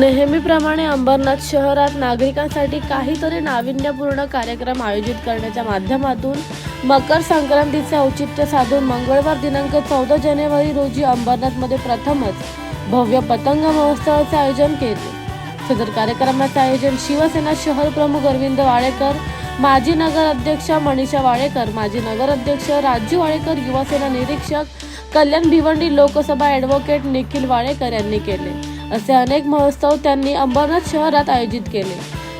नेहमीप्रमाणे अंबरनाथ शहरात नागरिकांसाठी काहीतरी नाविन्यपूर्ण कार्यक्रम आयोजित करण्याच्या माध्यमातून मकर संक्रांतीचे औचित्य साधून मंगळवार दिनांक चौदा जानेवारी रोजी अंबरनाथमध्ये प्रथमच भव्य पतंग महोत्सवाचे आयोजन केले. सदर कार्यक्रमाचे आयोजन शिवसेना शहर प्रमुख अरविंद वाळेकर माजी नगर अध्यक्ष मनीषा वाळेकर माजी नगर अध्यक्ष राजू वाळेकर युवासेना निरीक्षक कल्याण भिवंडी लोकसभा ॲडव्होकेट निखिल वाळेकर यांनी केले. असे अनेक महोत्सव त्यांनी अंबरनाथ शहरात आयोजित केले.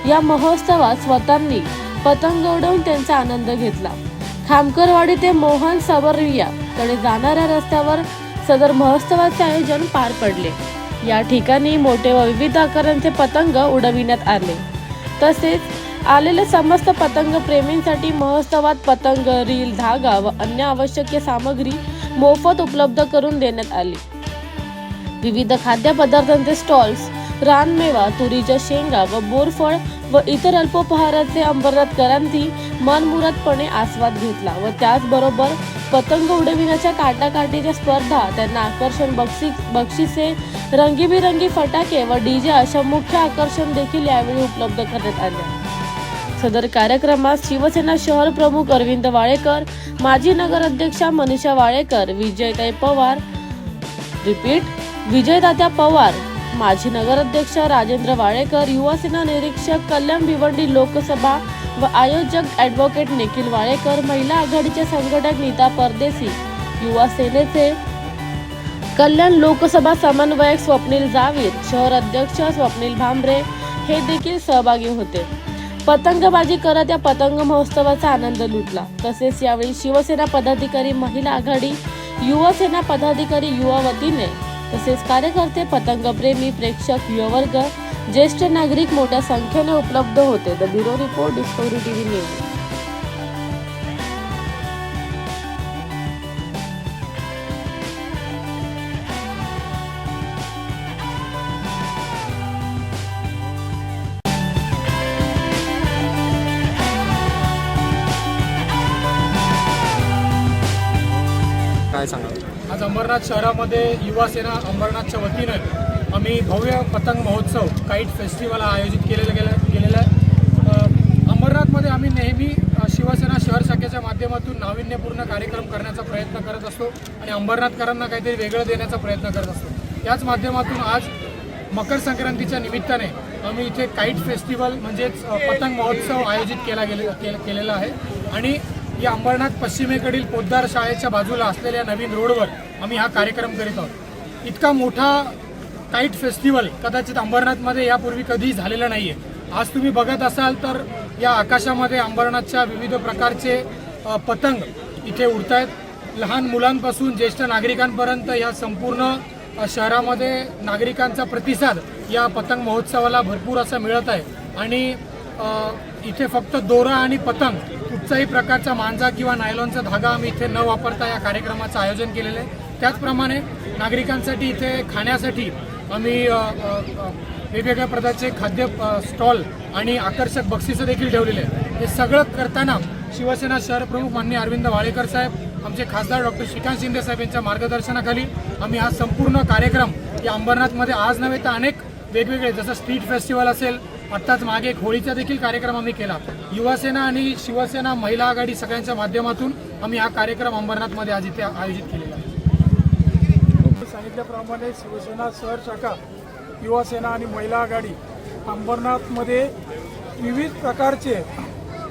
या महोत्सवात स्वतःनी पतंग उडवून त्यांचा आनंद घेतला. खामकरवाडी ते मोहन सबरिया कडे जाणाऱ्या रस्त्यावर सदर महोत्सवाचे आयोजन पार पडले. या ठिकाणी मोठे व विविध आकारांचे पतंग उडविण्यात आले. तसेच आलेले समस्त पतंग प्रेमींसाठी महोत्सवात पतंग रील धागा व अन्य आवश्यक सामग्री मोफत उपलब्ध करून देण्यात आली. विविध खाद्यपदार्थांचे स्टॉल्स रानमेवा तुरीच्या शेंगा व बोरफळ व इतर अल्पोपहाराचे अंबरनाथ अंबरनाथकरांनी मनमुरादपणे आस्वाद घेतला व त्याचबरोबर पतंग उडविण्याच्या काटाकाटीच्या स्पर्धा त्यांना आकर्षण बक्षी बक्षिसे रंगीबिरंगी फटाके व डीजे अशा मुख्य आकर्षण देखील यावेळी उपलब्ध करण्यात आले सदर कार्यक्रमात शिवसेना शहर प्रमुख अरविंद वाळेकर माजी नगराध्यक्षा मनीषा वाळेकर विजयताई पवार रिपीट विजयदात्या पवार माजी नगराध्यक्ष राजेंद्र वाळेकर युवासेना निरीक्षक कल्याण भिवंडी लोकसभा व आयोजक ॲडव्होकेट निखिल वाळेकर महिला आघाडीचे संघटक नीता परदेसी युवा सेनेचे कल्याण लोकसभा समन्वयक स्वप्नील जावीर शहर अध्यक्ष स्वप्नील भांबरे हे देखील सहभागी होते. पतंगबाजी करत या पतंग महोत्सवाचा आनंद लुटला. तसेच यावेळी शिवसेना पदाधिकारी महिला आघाडी युवासेना पदाधिकारी युवा वतीने तसेच कार्यकर्ते पतंगप्रेमी प्रेक्षक युववर्ग ज्येष्ठ नागरिक मोठ्या संख्येने उपलब्ध होते. The bureau report Discovery TV news काय सांगाल? आज अंबरनाथ शहरामध्ये युवा सेना अंबरनाथच्या वतीनं आम्ही भव्य पतंग महोत्सव काईट फेस्टिवल हा आयोजित केलेलं गेलं गेलेला आहे. अंबरनाथमध्ये आम्ही नेहमी शिवसेना शहर शाखेच्या माध्यमातून नाविन्यपूर्ण कार्यक्रम करण्याचा प्रयत्न करत असतो आणि अंबरनाथकरांना काहीतरी वेगळं देण्याचा प्रयत्न करत असतो. याच माध्यमातून आज मकर संक्रांतीच्या निमित्ताने आम्ही इथे काईट फेस्टिवल म्हणजेच पतंग महोत्सव आयोजित केला गेले के- केलेला आहे. आणि या अंबरनाथ पश्चिमेकडील पोद्दार शाळेच्या बाजूला असलेल्या नवीन रोडवर आम्ही हा कार्यक्रम करीत आहोत. इतका मोठा काईट फेस्टिवल कदाचित अंबरनाथमध्ये यापूर्वी कधीही झालेला नाही आहे आज तुम्ही बघत असाल तर या आकाशामध्ये अंबरनाथच्या विविध प्रकारचे पतंग इथे उडत आहेत लहान मुलांपासून ज्येष्ठ नागरिकांपर्यंत या संपूर्ण शहरामध्ये नागरिकांचा प्रतिसाद या पतंग महोत्सवाला भरपूर असा मिळत आहे. आणि इथे फक्त दोरा आणि पतंग कुठच्याही प्रकारचा मांजा किंवा नायलॉनचा धागा आम्ही इथे न वापरता या कार्यक्रमाचं आयोजन केलेलं आहे. त्याचप्रमाणे नागरिकांसाठी इथे खाण्यासाठी आम्ही वेगवेगळ्या प्रकारचे खाद्य स्टॉल आणि आकर्षक बक्षिसं देखील ठेवलेले आहे हे सगळं करताना शिवसेना शहर प्रमुख माननीय अरविंद वाळेकर साहेब आमचे खासदार डॉक्टर श्रीकांत शिंदे साहेब यांच्या मार्गदर्शनाखाली आम्ही हा संपूर्ण कार्यक्रम या अंबरनाथमध्ये आज नव्हे तर अनेक वेगवेगळे जसं स्ट्रीट फेस्टिवल असेल आत्ताच मागे एक होळीचा देखील कार्यक्रम आम्ही केला. युवासेना आणि शिवसेना महिला आघाडी सगळ्यांच्या माध्यमातून आम्ही हा कार्यक्रम अंबरनाथमध्ये आज इथे आयोजित केलेला आहे. सांगितल्याप्रमाणे शिवसेना शहर शाखा युवासेना आणि महिला आघाडी अंबरनाथमध्ये विविध प्रकारचे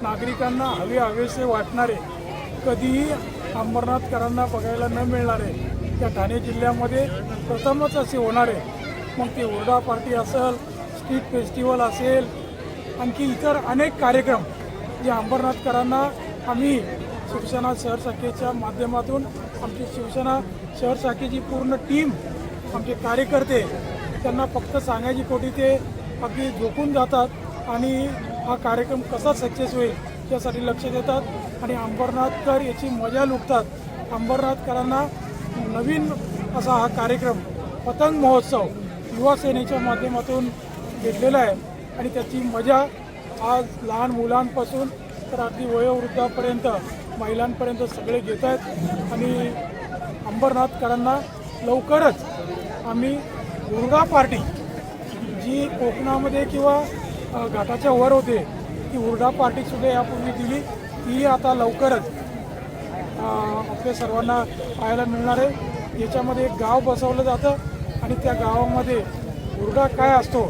नागरिकांना हवे हवेसे वाटणारे कधीही अंबरनाथकरांना बघायला न मिळणारे या ठाणे जिल्ह्यामध्ये प्रथमच असे होणारे मग ते उर्डा पार्टी असेल स्ट्रीट फेस्टिवल असेल आणखी इतर अनेक कार्यक्रम जे अंबरनाथकरांना आम्ही शिवसेना शहर शाखेच्या माध्यमातून आमची शिवसेना शहर शाखेची पूर्ण टीम आमचे कार्यकर्ते त्यांना फक्त सांगायची पोटी ते अगदी झोपून जातात आणि हा कार्यक्रम कसा सक्सेस होईल यासाठी लक्ष देतात आणि अंबरनाथकर याची मजा लुटतात. अंबरनाथकरांना नवीन असा हा कार्यक्रम पतंग महोत्सव युवा सेनेच्या माध्यमातून घेतलेला आहे. आणि त्याची मजा आज लहान मुलांपासून तर अगदी वयोवृद्धापर्यंत महिलांपर्यंत सगळे घेत आहेत. आणि अंबरनाथकरांना लवकरच आम्ही दुर्गा पार्टी जी कोकणामध्ये किंवा घाटाच्या वर होते ती हुरडा पार्टीसुद्धा यापूर्वी दिली. ती आता लवकरच आपल्या सर्वांना पाहायला मिळणार आहे. याच्यामध्ये एक गाव बसवलं जातं आणि त्या गावामध्ये हुरडा काय असतो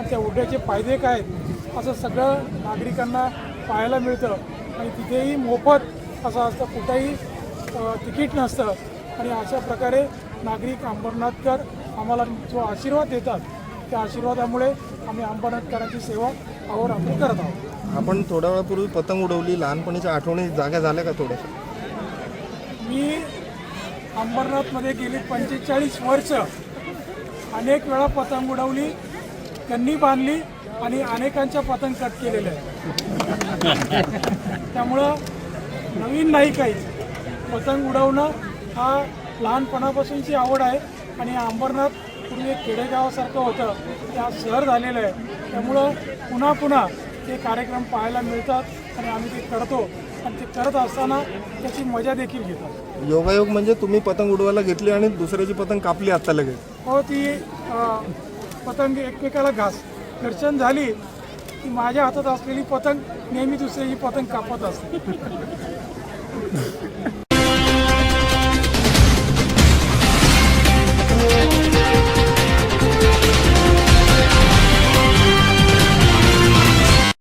आणि त्या हुरड्याचे फायदे काय आहेत? असं सगळं नागरिकांना पाहायला मिळतं. आणि तिथेही मोफत असं असतं कुठंही तिकीट नसतं. आणि अशा प्रकारे नागरिक अंबरनाथकर आम्हाला जो आशीर्वाद देतात त्या आशीर्वादामुळे आम्ही अंबरनाथकरांची सेवा अहोरात्र करत आहोत. आपण थोड्या वेळापूर्वी पतंग उडवली. लहानपणीच्या आठवणी जाग्या झाल्या का थोड्या मी अंबरनाथमध्ये गेली पंचेचाळीस वर्ष. अनेक वेळा पतंग उडवली. त्यांनी बांधली आणि अनेकांच्या पतंग कट केलेल्या आहेत. त्यामुळं नवीन नाही काहीच पतंग उडवणं हा लहानपणापासूनची आवड आहे आणि अंबरनाथ पूर्वी एक खेडेगावासारखं होतं. ते आज शहर झालेलं आहे. त्यामुळं पुन्हा पुन्हा ते कार्यक्रम पाहायला मिळतात आणि आम्ही ते करतो. आणि ते करत असताना त्याची मजा देखील घेतात. योगायोग म्हणजे तुम्ही पतंग उडवायला घेतली आणि दुसऱ्याची पतंग कापली आता लगेच? हो ती पतंग एकमेकाला घास. घर्षण झाली की माझ्या हातात असलेली पतंग नेहमी दुसऱ्याची पतंग कापत असते.